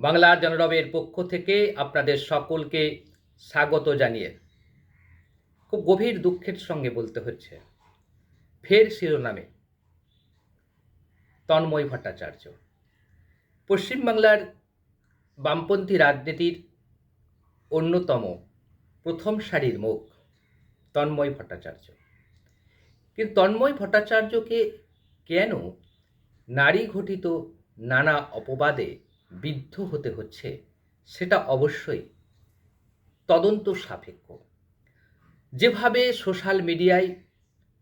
বাংলার জনরবের পক্ষ থেকে আপনাদের সকলকে স্বাগত জানিয়ে খুব গভীর দুঃখের সঙ্গে বলতে হচ্ছে। ফের শিরোনামে তন্ময় ভট্টাচার্য। পশ্চিমবাংলার বামপন্থী রাজনীতির অন্যতম প্রথম সারির মুখ তন্ময় ভট্টাচার্য। কিন্তু তন্ময় ভট্টাচার্যকে কেন নারী ঘটিত নানা অপবাদে বিদ্ধ হতে হচ্ছে, সেটা অবশ্যই তদন্ত সাপেক্ষ। যেভাবে সোশ্যাল মিডিয়ায়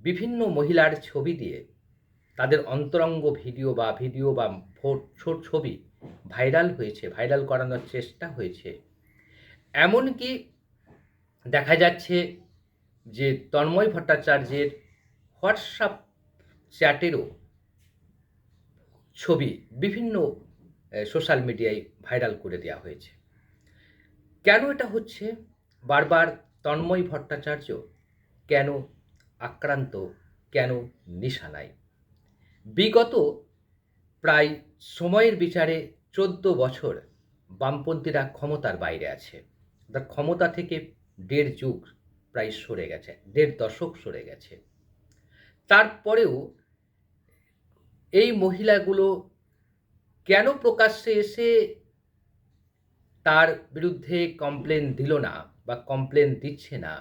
বিভিন্ন মহিলার ছবি দিয়ে তাদের অন্তরঙ্গ ভিডিও বা ভিডিও বা ছোট ছবি ভাইরাল হয়েছে, ভাইরাল করানোর চেষ্টা হয়েছে, এমনকি দেখা যাচ্ছে যে তন্ময় ভট্টাচার্যের হোয়াটসঅ্যাপ চ্যাটেরও ছবি বিভিন্ন সোশ্যাল মিডিয়ায় ভাইরাল করে দেওয়া হয়েছে। কেন এটা হচ্ছে? বারবার তন্ময় ভট্টাচার্য কেন আক্রান্ত, কেন নিশানায়? বিগত প্রায় সময়ের বিচারে চোদ্দ বছর বামপন্থীরা ক্ষমতার বাইরে আছে। তার ক্ষমতা থেকে দেড় যুগ প্রায় সরে গেছে, দেড় দশক সরে গেছে। তারপরেও এই মহিলাগুলো কেন প্রকাশ্যে এসে তার বিরুদ্ধে কমপ্লেন দিল না বা কমপ্লেন দিচ্ছে না?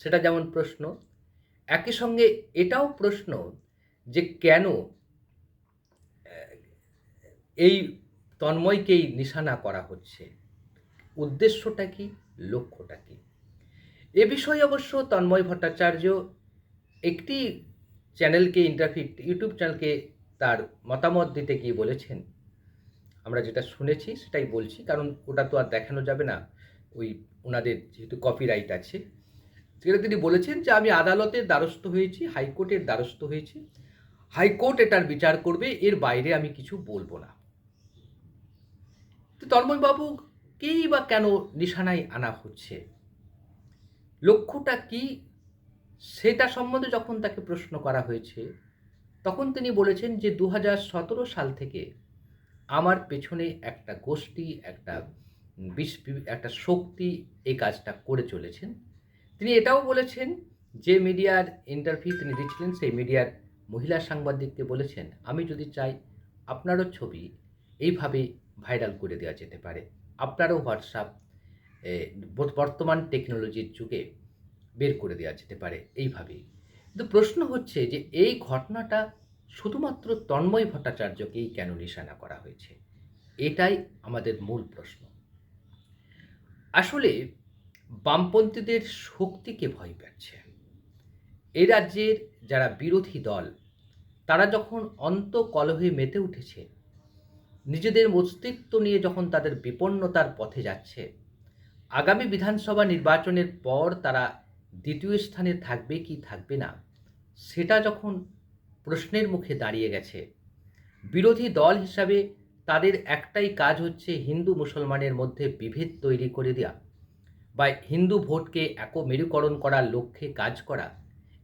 সেটা যেমন প্রশ্ন, একই সঙ্গে এটাও প্রশ্ন যে কেন এই তন্ময়কেই নিশানা করা হচ্ছে? উদ্দেশ্যটা কি? লক্ষ্যটা কি? এ বিষয়ে অবশ্য তন্ময় ভট্টাচার্য একটি চ্যানেলকে ইন্টারভিউ ইউটিউব চ্যানেলকে তার মতামত দিতে গিয়ে বলেছেন। আমরা যেটা শুনেছি সেটাই বলছি, কারণ ওটা তো আর দেখানো যাবে না। ওই ওনাদের যেহেতু কপিরাইট আছে। সেটা তিনি বলেছেন যে আমি আদালতের দ্বারস্থ হয়েছি, হাইকোর্টের দ্বারস্থ হয়েছি। হাইকোর্ট এটার বিচার করবে, এর বাইরে আমি কিছু বলব না। তো তন্ময়বাবুকেই বা কেন নিশানায় আনা হচ্ছে? লক্ষ্যটা কি? সেটা সম্বন্ধে যখন তাকে প্রশ্ন করা হয়েছে, তখন তিনি বলেছেন যে দু হাজার সতেরো সাল থেকে আমার পেছনে একটা গোষ্ঠী, একটা বিশ, একটা শক্তি এই কাজটা করে চলেছেন। তিনি এটাও বলেছেন, যে মিডিয়ার ইন্টারভিউ তিনি দিচ্ছিলেন, সেই মিডিয়ার মহিলা সাংবাদিককে বলেছেন, আমি যদি চাই আপনারও ছবি এইভাবে ভাইরাল করে দেওয়া যেতে পারে। আপনারও হোয়াটসঅ্যাপ বর্তমান টেকনোলজির যুগে বের করে দেওয়া যেতে পারে। এইভাবেই। কিন্তু প্রশ্ন হচ্ছে যে, এই ঘটনাটা শুধুমাত্র তন্ময় ভট্টাচার্যকেই কেন নিশানা করা হয়েছে? এটাই আমাদের মূল প্রশ্ন। আসলে বামপন্থীদের শক্তিকে ভয় পাচ্ছে এ রাজ্যের যারা বিরোধী দল, তারা যখন অন্ত কলহে মেতে উঠেছে, নিজেদের অস্তিত্ব নিয়ে যখন তাদের বিপন্নতার পথে যাচ্ছে, আগামী বিধানসভা নির্বাচনের পর তারা দ্বিতীয় স্থানে থাকবে কি থাকবে না, সেটা যখন প্রশ্নের মুখে দাঁড়িয়ে গেছে। বিরোধী দল হিসাবে তাদের একটাই কাজ হচ্ছে হিন্দু মুসলমানের মধ্যে বিভেদ তৈরি করে দেওয়া বা হিন্দু ভোটকে এক মেরুকরণ করার লক্ষ্যে কাজ করা।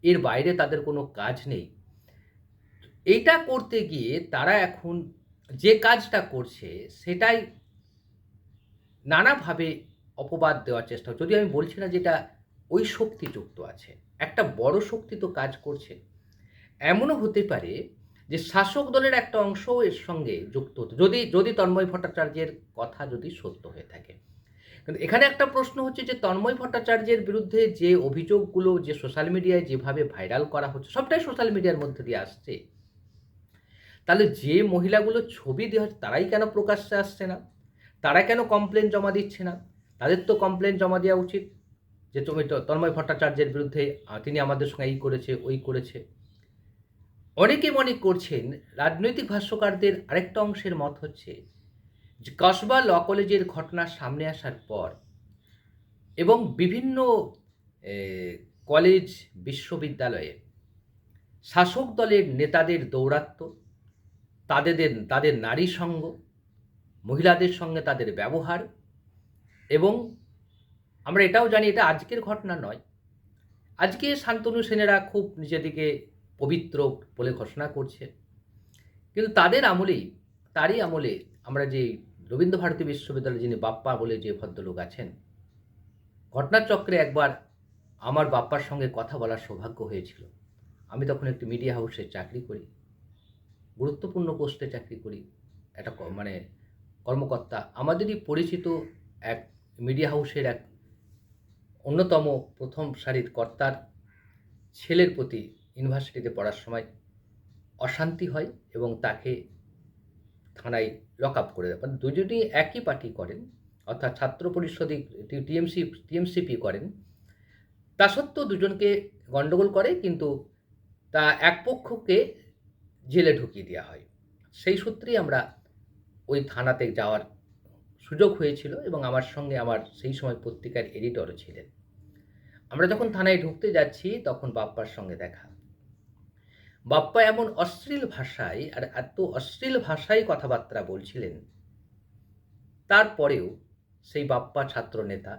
এর বাইরে তাদের কোনো কাজ নেই। এইটা করতে গিয়ে তারা এখন যে কাজটা করছে সেটাই নানাভাবে অপবাদ দেওয়ার চেষ্টা যদি আমি বলছি না যেটা ওই শক্তি যুক্ত আছে, একটা বড় শক্তি তো কাজ করছে। এমনও হতে পারে যে শাসক দলের একটা অংশও এর সঙ্গে যুক্ত হতো। যদি যদি তন্ময় ভট্টাচার্যের কথা যদি সত্য হয়ে থাকে। কিন্তু এখানে একটা প্রশ্ন হচ্ছে যে তন্ময় ভট্টাচার্যের বিরুদ্ধে যে অভিযোগগুলো, যে সোশ্যাল মিডিয়ায় যেভাবে ভাইরাল করা হচ্ছে, সবটাই সোশ্যাল মিডিয়ার মধ্যে দিয়ে আসছে। তাহলে যে মহিলাগুলো ছবি দেওয়া তারাই কেন প্রকাশ্যে আসছে না? তারা কেন কমপ্লেন জমা দিচ্ছে না? তাদের তো কমপ্লেন জমা দেওয়া উচিত যে তুমি তন্ময় ভট্টাচার্যের বিরুদ্ধে তিনি আমাদের সঙ্গে এই করেছে, ওই করেছে। অনেকে মনে করছেন রাজনৈতিক ভাষ্যকারদের আরেকটা অংশের মত হচ্ছে যে কসবা ল কলেজের ঘটনা সামনে আসার পর এবং বিভিন্ন কলেজ বিশ্ববিদ্যালয়ে শাসক দলের নেতাদের দৌরাত্ম তাদের তাদের নারী সঙ্গ, মহিলাদের সঙ্গে তাদের ব্যবহার এবং আমরা এটাও জানি এটা আজকের ঘটনা নয়। আজকে শান্তনু সেনেরা খুব নিজেদিকে পবিত্র বলে ঘোষণা করছে। কিন্তু তাদের আমলেই, তারই আমলে আমরা যে রবীন্দ্র ভারতী বিশ্ববিদ্যালয়ে যিনি বাপ্পা বলে যে ভদ্রলোক আছেন, ঘটনাচক্রে একবার আমার বাপ্পার সঙ্গে কথা বলার সৌভাগ্য হয়েছিল। আমি তখন একটি মিডিয়া হাউসে চাকরি করি, গুরুত্বপূর্ণ পোস্টে চাকরি করি, একটা মানে কর্মকর্তা, আমাদেরই পরিচিত এক মিডিয়া হাউসের এক অন্যতম প্রথম সারির কর্তার ছেলের প্রতি ইউনিভার্সিটিতে পড়ার সময় অশান্তি হয় এবং তাকে থানায় লক আপ করে দেয়। মানে দুজনেই একই পার্টি করেন, অর্থাৎ ছাত্র পরিষদে টিএমসি, টিএমসিপি করেন। তা সত্ত্বেও দুজনকে গণ্ডগোল করে, কিন্তু তা এক পক্ষকে জেলে ঢুকিয়ে দেওয়া হয়। সেই সূত্রেই আমরা ওই থানাতে যাওয়ার সুযোগ হয়েছিল এবং আমার সঙ্গে আমার সেই সময় পত্রিকার এডিটরও ছিলেন। আমরা যখন থানায় ঢুকতে যাচ্ছি, তখন বাপ্পার সঙ্গে দেখা। বাপ্পা এমন অশ্লীল ভাষায় আর এত অশ্লীল ভাষায় কথাবার্তা বলছিলেন। তারপরেও সেই বাপ্পা ছাত্র নেতা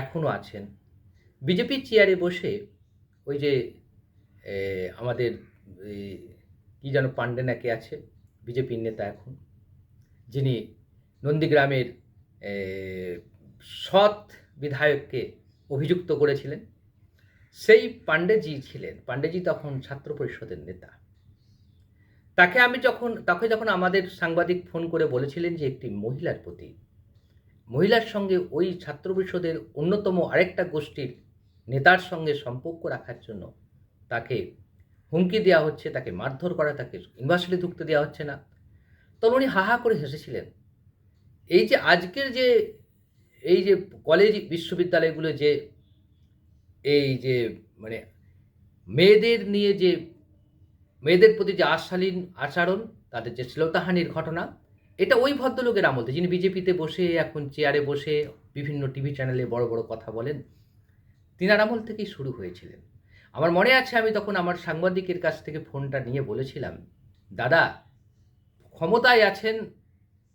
এখনও আছেন। বিজেপির চেয়ারে বসে ওই যে আমাদের কি যেন পান্ডে নাকি আছে, বিজেপির নেতা এখন, যিনি নন্দীগ্রামের সৎ বিধায়ককে অভিযুক্ত করেছিলেন। সেই পাণ্ডেজি ছিলেন, পাণ্ডেজি তখন ছাত্র পরিষদের নেতা। তাকে আমি যখন, তাকে যখন আমাদের সাংবাদিক ফোন করে বলেছিলেন যে একটি মহিলার প্রতি, মহিলার সঙ্গে ওই ছাত্র পরিষদের অন্যতম আরেকটা গোষ্ঠীর নেতার সঙ্গে সম্পর্ক রাখার জন্য তাকে হুমকি দেওয়া হচ্ছে, তাকে মারধর করা, তাকে ইউনিভার্সিটি ঢুকতে দেওয়া হচ্ছে না। তখন উনি হাহা করে হেসেছিলেন। এই যে আজকের যে, এই যে কলেজ বিশ্ববিদ্যালয়গুলো যে এই যে মানে মেয়েদের নিয়ে যে, মেয়েদের প্রতি যে আশালীন আচরণ, তাদের যে শ্লীলতাহানির ঘটনা, এটা ওই ভদ্রলোকের আমল। যিনি বিজেপিতে বসে, এখন চেয়ারে বসে, বিভিন্ন টিভি চ্যানেলে বড় বড় কথা বলেন, তিনার আমল থেকেই শুরু হয়েছিলেন। আমার মনে আছে, আমি তখন আমার সাংবাদিকের কাছ থেকে ফোনটা নিয়ে বলেছিলাম, দাদা, ক্ষমতায় আছেন,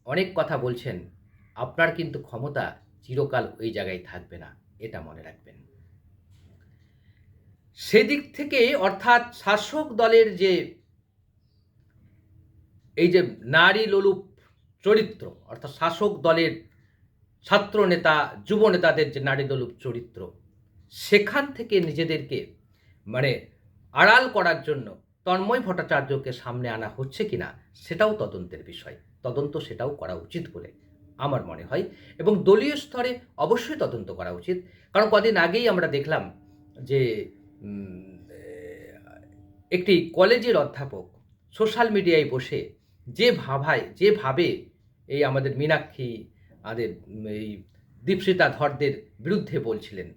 অনেক কথা বলছেন, আপনার কিন্তু ক্ষমতা চিরকাল ওই জায়গায় থাকবে না। এটা মনে রাখবেন। সেদিক থেকে অর্থাৎ শাসক দলের যে এই যে নারী লোলুপ চরিত্র, অর্থাৎ শাসক দলের ছাত্র নেতা, যুব নেতাদের যে নারী লোলুপ চরিত্র, সেখান থেকে নিজেদেরকে মানে আড়াল করার জন্য তন্ময় ভট্টাচার্যকে সামনে আনা হচ্ছে কিনা সেটাও তদন্তের বিষয়। তদন্ত সেটাও করা উচিত বলে আমার মনে হয় এবং দলীয় স্তরে অবশ্যই তদন্ত করা উচিত। কারণ কদিন আগেই আমরা দেখলাম যে একটি কলেজের অধ্যাপক সোশ্যাল মিডিয়ায় বসে যে ভাবায়, যে ভাবে এই আমাদের মীনাক্ষী, আমাদের এই দীপশিতা ধরদের বিরুদ্ধে বলছিলেন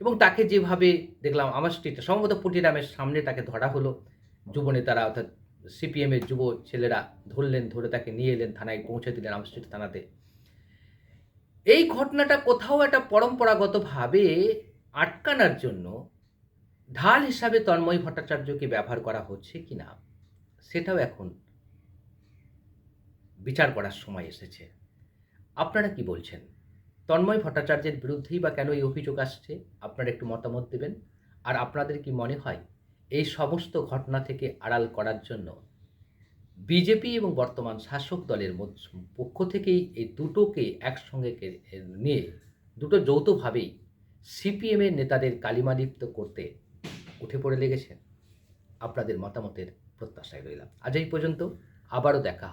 এবং তাকে যেভাবে দেখলাম, আমার স্ট্রিটে সম্ভবত পুটিরামের সামনে তাকে ধরা হলো। যুব নেতারা অর্থাৎ সিপিএমের যুব ছেলেরা ধরলেন, ধরে তাকে নিয়ে এলেন, থানায় পৌঁছে দিলেন আমার স্ট্রিট থানাতে। এই ঘটনাটা কোথাও একটা পরম্পরাগতভাবে আটকানোর জন্য ঢাল হিসাবে তন্ময় ভট্টাচার্যকে ব্যবহার করা হচ্ছে কি না, সেটাও এখন বিচার করার সময় এসেছে। আপনারা কি বলছেন? তন্ময় ভট্টাচার্যের বিরুদ্ধেই বা কেন এই অভিযোগ আসছে? আপনারা একটু মতামত দেবেন। আর আপনাদের কি মনে হয়, এই সমস্ত ঘটনা থেকে আড়াল করার জন্য বিজেপি এবং বর্তমান শাসক দলের পক্ষ থেকেই এই দুটোকে একসঙ্গে নিয়ে, দুটো যৌথভাবেই সিপিএমের নেতাদের কালিমালিপ্ত করতে উঠে পড়ে লেগেছে। আপনাদের মতামতের প্রত্যাশায় রইলাম। আজ এই পর্যন্ত আবারও দেখা